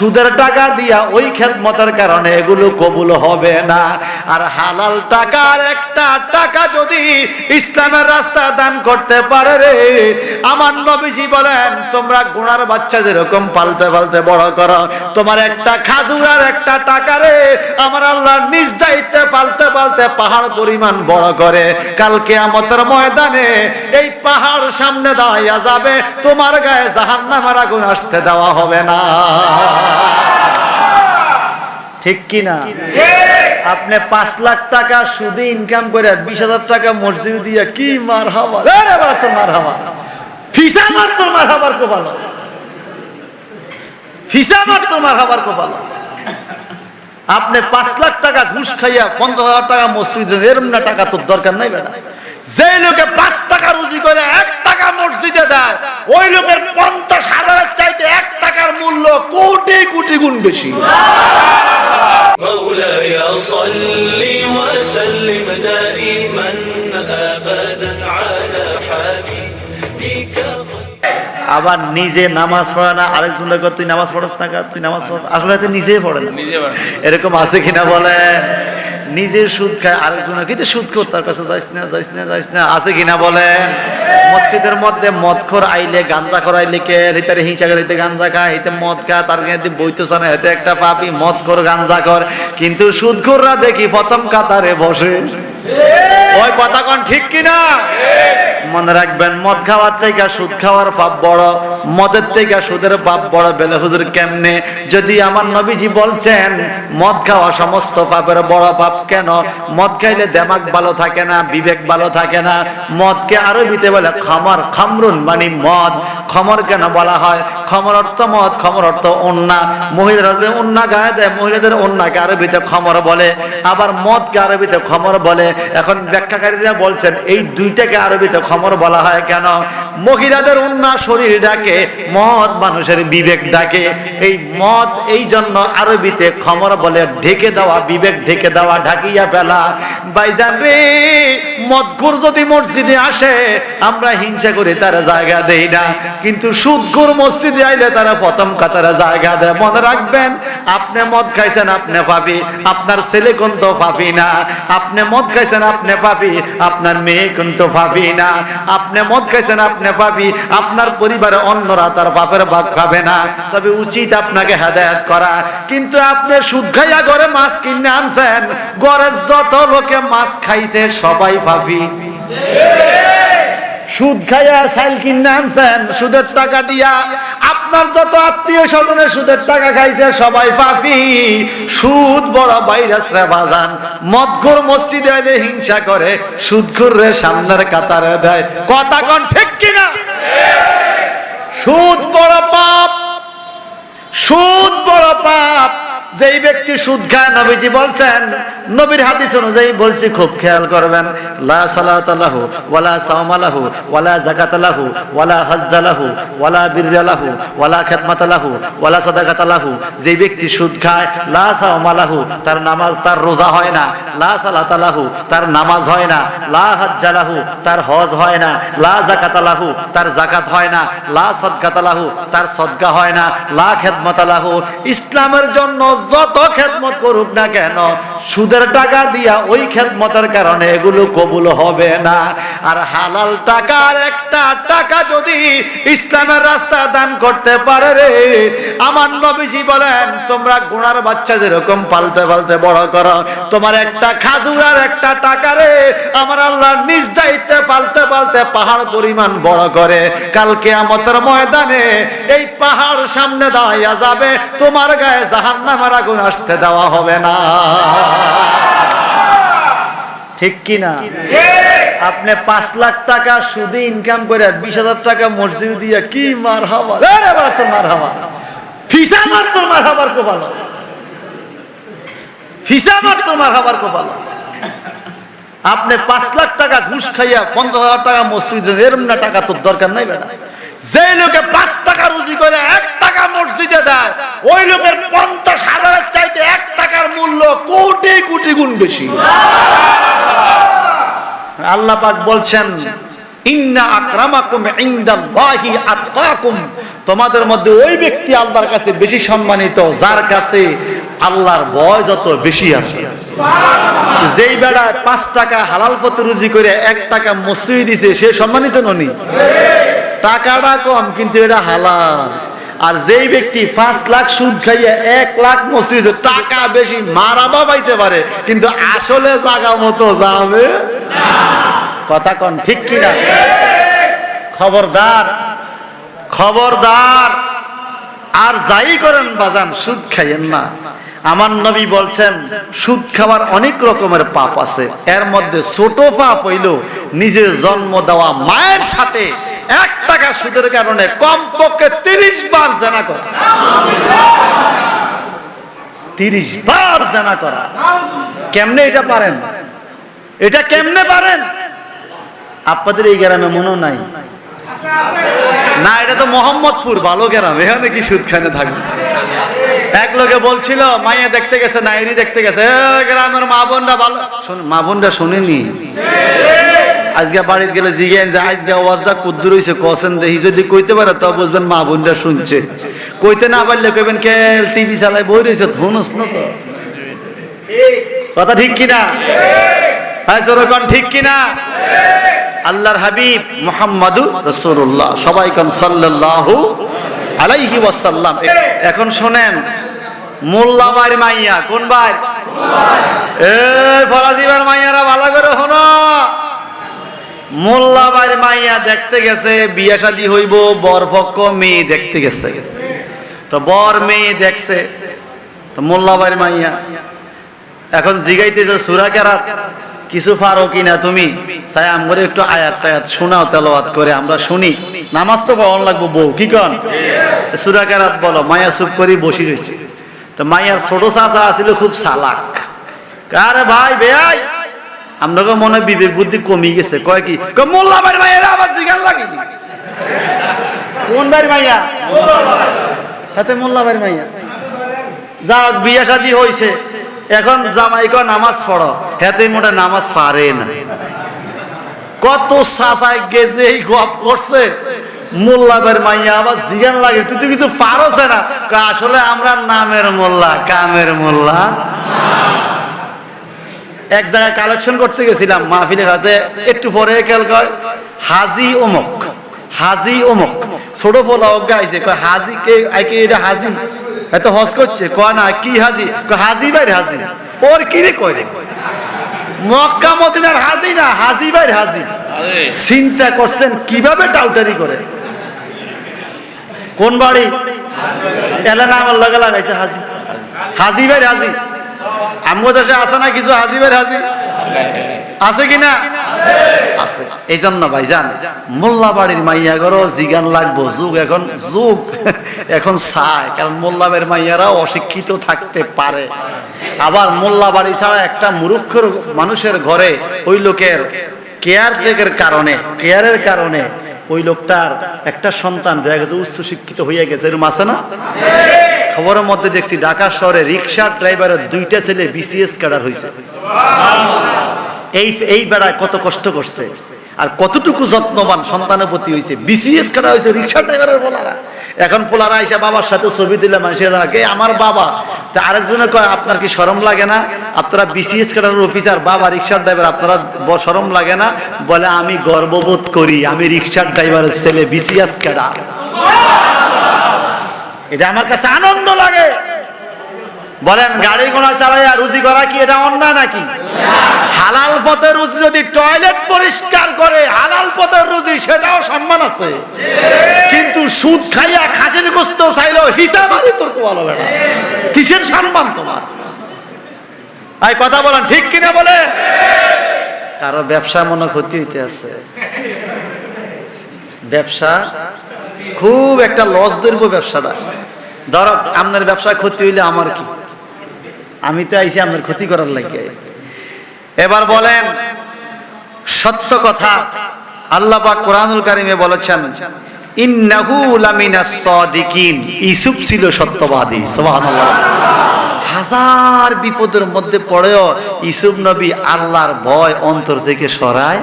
সুদের টাকা দিয়া ওই খেদমতের কারণে এগুলো কবুল হবে না। আর হালাল টাকার একটা টাকা যদি ইসলামের রাস্তা দান করতে পারে রে, আমার নবীজি বলেন, তোমরা গুণার বাচ্চাদের এরকম পালতে পালতে বড় করো, তোমার একটা খাজুর আর একটা টাকা রে, আমার আল্লাহ নিজ দায়িত্বে পালতে পালতে পাহাড় পরিমাণ বড় করে। কালকে আমতের ময়দানে এই পাহাড় সামনে দাঁড়াইয়া যাবে, তোমার গায়ে জাহান্নামের আগুন আসতে দেওয়া হবে না। ঠিক কি না আপনি পাঁচ লাখ টাকা সুদে ইনকাম করে বিশ হাজার টাকা মসজিদ দিয়ে কি মার হাওয়া তোর মার হাওয়া ফিসা মার, তোর মার হাবার কোপালো। ফিসা মার, তোর মার হাবার কোপালো। আপনি পাঁচ লাখ টাকা ঘুষ খাইয়া পঞ্চাশ হাজার টাকা মসজিদে এরম না টাকা তোর দরকার নাই বেটা। যে লোকে পাঁচ টাকা রুজি করে, এক টাকা মসজিদে দেয়। ওই লোকের পঞ্চাশ হাজারের চাইতে এক টাকার মূল্য কোটি কোটি গুণ বেশি। আবার নিজে নামাজ পড়ে না আরেকজন লোক তুই নামাজ পড়াস না তুই নামাজ পড়াস? আসলে নিজেই পড়ে না এরকম আছে কিনা বলে নিজে সুদ খায় আরেকজন কিন্তু সুদ খোর তার কাছে যাইস না যাইস না যাইস না। আছে কিনা বলেন? মসজিদের মধ্যে মদ খোর আইলে গাঞ্জা খোর আইলে কে? হিতারে হিংসা করে হিতে গাঞ্জা খায় হিতে মদ খায় তার কাছে বইতে সানে হয়তো একটা পাপি মদ খোর গাঞ্জা খোর। কিন্তু সুদ খোররা দেখি প্রথম কাতারে বসে। ওই কথা কোন ঠিক কিনা? মনে রাখবেন, মদ খাওয়ার থেকে সুদ খাওয়ার পাপ বড়, মদের থেকে সুদের পাপ বড়, বেলে হুজুর কেমনে? যদি আমার নবীজি বলছেন, মদ খাওয়া সমস্ত পাপের বড় পাপ কেন? মদ খাইলে দেমাগ ভালো থাকে না, বিবেক ভালো থাকে না। মদকে আরবিতে বলে খমর, খামরুন মানে মদ। খমর কেন বলা হয়? খমর অর্থ মদ, খমর অর্থ অন্যা মহিলারা যে অন্যা গায়ে দেয়, মহিলাদের অন্যাকে আরবিতে খমর বলে। আবার মদকে আরবিতে খমর বলে। এখন ব্যাখ্যাকারীরা বলছেন, এই দুইটাকে আরবিতে খমর বলা হয় কেন? মহিলাদের অন্যা শরীর ডাকে, মদ মানুষের বিবেক ডাকে। এই মদ এই জন্য আরবিতে খমর বলে, ঢেকে দেওয়া, বিবেক ঢেকে দেওয়া, ঢাকিয়া ফেলা। বাইজান রে মদঘুর যদি মসজিদে আসে, আমরা হিংসা করে, তারা জায়গা দেই না। কিন্তু সুদঘুর মসজিদে আইলে তারা প্রথম কাতারে জায়গা দেয়। মনে রাখবেন, আপনি মদ খাইছেন, আপনি পাবি আপনার ছেলে কোন তো পাবি না। আপনি মদ খাইছেন, আপনি পাবি আপনার মেয়ে কোন তো পাবি না। আপনি মদ খাইছেন, আপনি পাবি আপনার পরিবারে অন্যরা তার বাপের ভাগ খাবে না। তবে উচিত আপনাকে হেদায়ত করা। কিন্তু আপনি সুদ খাইয়া ঘরে মাছ কিনে আনছেন, ঘরের যত লোকে মাছ খাইছে, সবাই পাবি সুদ খাইয়া সাইল কিনে আনছেন, সুদের টাকা দিয়া। আপনার যত আত্মীয় স্বজনের সুদের টাকা খাইছে, সবাই পাপি। সুদ বড় ভাইরাস রে বাজান। মদঘর মসজিদে এলে হিংসা করে সুদঘর রে সামনের কাতারে দেয়। কথা কন ঠিক কিনা? সুদ বড় পাপ সুদ বড় পাপ যেই ব্যক্তি সুদ খায়, নবীজি বলছেন, নবীর হাদিস অনুযায়ী বলছি, খুব খেয়াল করবেন, লা সালাতালাহু ওয়ালা সাওমালাহু ওয়ালা যাকাতালাহু ওয়ালা হজ্জালাহু ওয়ালা বিররালাহু ওয়ালা খিদমাতালাহু ওয়ালা সাদাকাতালাহু যেই ব্যক্তি সুদ খায়, লা সাওমালাহু তার নামাজ, তার রোজা হয় না, লা সালাতালাহু তার নামাজ হয় না, লা হজ্জালাহু তার হজ হয় না, লা যাকাতালাহু তার যাকাত হয় না, লা সাদকাতালাহু তার সদকা হয় না, লা খেদমতালাহু ইসলামের জন্য যত খেদমত করুক না কেন, সুদের টাকা দিয়া ওই খেদমতের কারণে এগুলো কবুল হবে না। আর হালাল টাকার একটা টাকা যদি ইসলামের রাস্তা দান করতে পারে রে, আমার নবীজি বলেন, তোমরা গোড়ার বাচ্চাদের এরকম পালতে পালতে বড় করো, তোমার একটা খাজুর আর একটা টাকা রে, আমার আল্লাহ নিজ দায়িত্বে পালতে পালতে পাহাড় পরিমাণ বড় করে। কালকে আমতের ময়দানে এই পাহাড় সামনে দাঁড়াইয়া যাবে, তোমার গায়ে জাহান্নামের আগুন আসতে দেওয়া হবে না। ঠিক কি না আপনি পাঁচ লাখ টাকা সুদে ইনকাম করে বিশ হাজার টাকা মসজিদ দিয়ে কি মার হাওয়া তোর মার হাওয়া ফিসা মার, তোর মার হাবার কোপালো। ফিসা মার, তোর মার হাবার কোপালো। আপনি পাঁচ লাখ টাকা ঘুষ খাইয়া পঞ্চাশ হাজার টাকা মসজিদ এরম না টাকা তোর দরকার নাই বেটা। যে লোকে পাঁচ টাকা রুজি করে এক টাকা মসজিদে দেয়, ওই লোকের পঞ্চাশ হাজারের চাইতে এক টাকার মূল্য কোটি কোটি গুণ বেশি। আল্লাহ পাক বলছেন তোমাদের মধ্যে ওই ব্যক্তি আল্লাহর কাছে বেশি সম্মানিত, যার কাছে আল্লাহর ভয় যত বেশি আছে। যেই বেড়ায় পাঁচ টাকা হালাল পথে রুজি করে এক টাকা মসুই দিছে সে সম্মানিত ননি? টাকাটা কম, কিন্তু এটা হালাল। আর যেই ব্যক্তি পাঁচ লাখ সুদ খাইয়ে এক লাখ মসজিদ টাকা বেশি মারাবা পাইতে পারে, কিন্তু আসলে জাগা মতো যাবে? কথা কন, ঠিক কিনা? খবরদার খবরদার। আর যাই করেন বাজান, সুদ খাইয়েন না। আমার নবী বলছেন, সুদ খাওয়ার অনেক রকমের পাপ আছে। এর মধ্যে ছোট পাপ হইল নিজের জন্ম দেওয়া মায়ের সাথে এক টাকা সুদের কারণে কমপক্ষে তিরিশ বার জানা করা। তিরিশ বার জানা করা। কেমনে এটা পারেন? এটা কেমনে পারেন? আপনাদের এই গ্রামে মনেও নাই। না, এটা তো মোহাম্মদপুর, ভালো গ্রাম। এখানে কি সুদ খানে থাকবে? এক লোকে বলছিল, মাইয়া দেখতে গেছে, নাইরি দেখতে গেছে। গ্রামের মা বোনরা ভালো মা বোনরা শুনেনি। আজকে বাড়িতে গেলে জিজ্ঞেস যে, আজকে আওয়াজটা কুদ্দুর হইছে, কসেন দেখি। যদি কইতে পারে তো বুঝবেন মা বোনরা শুনছে। কইতে না পারলে কইবেন, কে টিভি চালায় বই রয়েছে ধনুস না তো। কথা ঠিক কিনা? হ্যাঁ যেরকম ঠিক কিনা? আল্লাহর হাবিব মোহাম্মদু রসুল্লাহ সবাই কন সাল্লাল্লাহু আলাইহি ওয়াসাল্লাম। এখন শোনেন, মোল্লা বাড়ি মাইয়া, কোন বার এ ফরাজিবার মাইয়ারা ভালো করে শোনো। মোল্লা বাড়ি মাইয়া দেখতে গেছে, বিয়ে শাদী হইব, বর পক্ষ মেয়ে দেখতে গেছে। তো বর, মেয়ে দেখছে। তো মোল্লা বাড়ি মাইয়া, এখন সুরা কেরাত, কিছু পারো কিনা তুমি? একটু আয়াত টায়াত শোনাও, তেলাওয়াত করে আমরা শুনি। নামাজ তো পড়ান লাগবো বউ, কি কন? সুরা কেরাত বলো মায়া চুপ করে বসি রয়েছে তো মাইয়ার ছোট চাচা আছিল খুব সালাক আরে ভাই বেয়াই আমরা মনে হয় বিবেক বুদ্ধি কমে গেছে। কয় কি? মোল্লা বাড়ি মাইয়া আবার জিগান লাগেনি কোন বাড়ি মাইয়া হাতে মোল্লা বাড়ি মাইয়া যাক বিয়ে শাদী হইছে। এখন জামাই কয় নামাজ পড়ো। হেতে মোটা নামাজ পারে না। কত সাসায় গেছে এই গপ করছে। মোল্লাবের মাইয়া আবার জিগান লাগে। তুই তো কিছু পারোস না। আসলে আমরা নামের মোল্লা কামের মোল্লা। এক জায়গায় কালেকশন করতে গেছিলাম মাহফিলে হাতে একটু পরে খেয়াল কয় হাজি অমুক হাজি অমুক। ছোট পোলা অজ্ঞা আইছে কয় হাজি কে আইকে এটা হাজি? এত হজ করছে। কয় না কি হাজি? কয় হাজি বাইর হাজি। ওর কি রে কয় রে? মক্কা মদিনার হাজি না হাজি বাইর হাজি? চিন্তা করছেন কীভাবে টাউটারি করে? কোন বাড়ি? এলা না আমার লগে লাগাইছে হাজি। হাজি ভাই হাজি। আছে না কিছু হাজি ভাই হাজি আছে কি না? আছে। এই জন্য ভাই জান মোল্লা বাড়ির মাইয়া জিগান লাগবো, যুগ এখন যুগ এখন কারণ মাইয়ারা অশিক্ষিত থাকতে পারে। আবার মোল্লা বাড়ি ছাড়া একটা মুরুক্ষর মানুষের ঘরে ওই লোকের কেয়ার টেকের কারণে কেয়ারের কারণে ওই লোকটার একটা সন্তান দেখা গেছে উচ্চ শিক্ষিত হইয়া গেছে। এরকম আছে না? খবরের মধ্যে দেখছি ঢাকা শহরে রিক্সার ড্রাইভারের দুইটা ছেলে বিসিএস ক্যাডার হয়েছে এই এই বেড়ায় কত কষ্ট করছে। আর কতটুকু যত্নবান সন্তানের প্রতি হয়েছে বিসিএস ক্যাডার হয়েছে রিক্সা ড্রাইভারের বলারা। এখন পোলারা আইসা বাবার সাথে ছবি দিলে মানুষের জানা, কে আমার বাবা? তা আরেকজনে কয়, আপনার কি সরম লাগে না? আপনারা বিসিএস কাটানোর অফিসার বাবা রিক্সার ড্রাইভার আপনারা সরম লাগে না? বলে, আমি গর্ববোধ করি, আমি রিক্সার ড্রাইভারের ছেলে বিসিএস কাটা এটা আমার কাছে আনন্দ লাগে। বলেন, গাড়ি ঘোড়া চালাইয়া রুজি করা কি এটা অন্যায় নাকি? হালাল পথের রুজি যদি টয়লেট পরিষ্কার করে, হালাল পথের রুজি, সেটাও সম্মান আছে। কিন্তু সুদ খাইয়া খাসির গোস্ত চাইলেও হিসাব আনি তোর কোয়ালো বেড়া। কিসের সম্মান তোমার? আই কথা বলেন, ঠিক কিনা বলে? কারও ব্যবসা মনে ক্ষতি হইতে আছে। ব্যবসা খুব একটা লস ধরবো ব্যবসাটা। ধরো, আপনার ব্যবসা ক্ষতি হইলে আমার কি? আমি তো আইছি আপনার ক্ষতি করার লাগে এবার বলেন, সত্য কথা আল্লাহ পাক কোরআনুল কারিমে বলেছেন, ইন্নাহু লামিনাস সাদিকিন। ইসুফ ছিল সত্যবাদী, সুবহানাল্লাহ। হাজার বিপদের মধ্যে পড়েও ইসুফ নবী আল্লাহর ভয় অন্তর থেকে সরায়।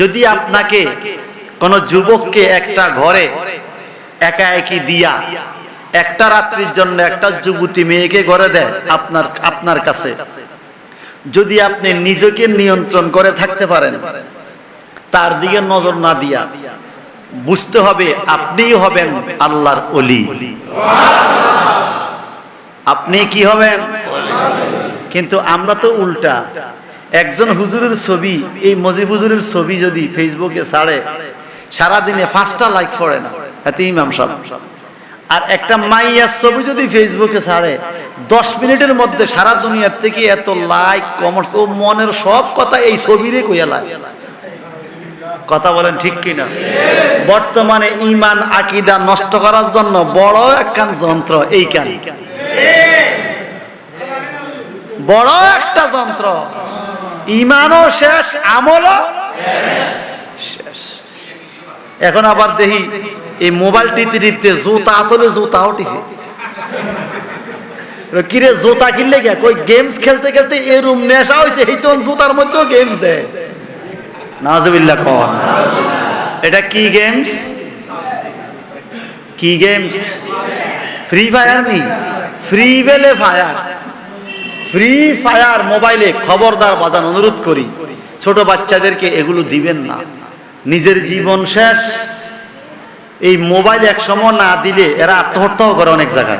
যদি আপনাকে কোন যুবককে একটা ঘরে একা একই দিয়া একটা রাত্রির জন্য একটা যুবতী মেয়েকে ঘরে দেয় আপনার আপনার কাছে। যদি আপনি নিজেকে নিয়ন্ত্রণ করে থাকতে পারেন, তার দিকে নজর না দিয়া বুঝতে হবে আপনিই হবেন আল্লাহর অলি আপনি কি হবেন? কিন্তু আমরা তো উল্টা। একজন হুজুরের ছবি, এই মজিব হুজুরের ছবি যদি ফেসবুকে ছাড়ে, সারাদিনে পাঁচটা লাইক পড়ে না। এতে ইমাম সাহেব। আর একটা মাইয়ার ছবি যদি ফেসবুকে ছাড়ে, দশ মিনিটের মধ্যে সারা দুনিয়ার থেকে এত লাইক কমেন্টস ও মনের সব কথা এই ছবিরে কইয়া লাগে কথা বলেন ঠিক কিনা? বর্তমানে ইমান, আকিদা নষ্ট করার জন্য বড় একখান যন্ত্র এই কান বড় একটা যন্ত্র। ইমানও শেষ, আমলও শেষ। এখন আবার দেখি এই মোবাইল টিপতে টিপতে জুতা আতলে জুতাও টিপে কিরে জুতা কিনলে গে কই গেমস খেলতে খেলতে এরুম নেশা হয়েছে এই তো জুতার মধ্যেও গেমস দেয়। নাজবিল্লা কন। এটা কি গেমস কি গেমস ফ্রি ফায়ার নি? ফ্রি বেলে ফায়ার ফ্রি ফায়ার মোবাইলে খবরদার বাজান অনুরোধ করি, ছোট বাচ্চাদেরকে এগুলো দিবেন না। নিজের জীবন শেষ। এই মোবাইল এক সময় না দিলে এরা আত্মহত্যাও করে অনেক জায়গায়।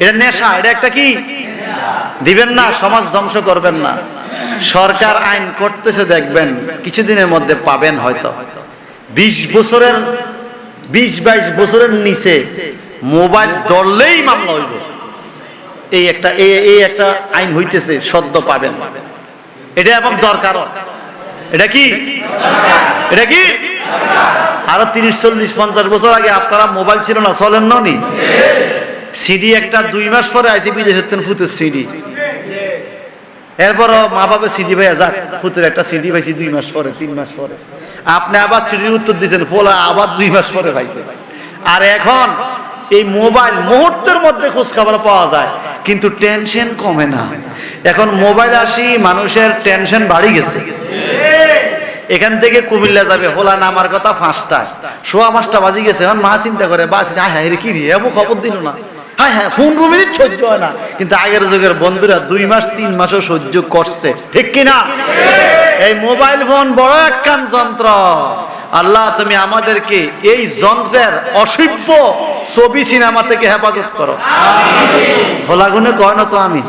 এটা নেশা, এটা একটা কি? দিবেন না, সমাজ ধ্বংস করবেন না। সরকার আইন করতেছে, দেখবেন, কিছুদিনের মধ্যে পাবেন হয়তো। বিশ বছরের, বিশ বাইশ বছরের নিচে মোবাইল ধরলেই মামলা হইব। এই একটা এই একটা আইন হইতেছে, সদ্য পাবেন। এটা এবং দরকার। এটা কি? এটা কি? আরও তিরিশ, চল্লিশ, পঞ্চাশ বছর আগে আপনারা মোবাইল ছিল না, চলেন নি সিডি একটা দুই মাস পরে আইসি বিদেশের তেন ফুতের সিডি। এরপর মা বাবা সিডি ভাইয়া যাক ফুতের একটা সিডি পাইছি দুই মাস পরে, তিন মাস পরে। আপনি আবার সিডির উত্তর দিয়েছেন, ফোলা আবার দুই মাস পরে পাইছে। আর এখন এই মোবাইল মুহূর্তের মধ্যে খোঁজ খবর পাওয়া যায়, কিন্তু টেনশন কমে না। এখন মোবাইল আসি, মানুষের টেনশন বাড়ি গেছে। এখান থেকে কুমিল্লা যাবে হোলা নামার কথা পাঁচটা। সোয়া পাঁচটা বাজি গেছে এখন মা চিন্তা করে বা চিন্তা হ্যাঁ হ্যাঁ কি রে? এমন খবর দিল না। হ্যাঁ হ্যাঁ পনেরো মিনিট সহ্য হয় না। কিন্তু আগের যুগের বন্ধুরা দুই মাস তিন মাসও সহ্য করছে। ঠিক কিনা? এই মোবাইল ফোন বড় একখান যন্ত্র। আল্লাহ তুমি আমাদেরকে এই যন্ত্রের অসভ্য ছবি সিনেমা থেকে হেফাজত করো। হোলাগুনে কয় না তো আমি?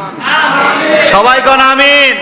সবাই কন আমিন?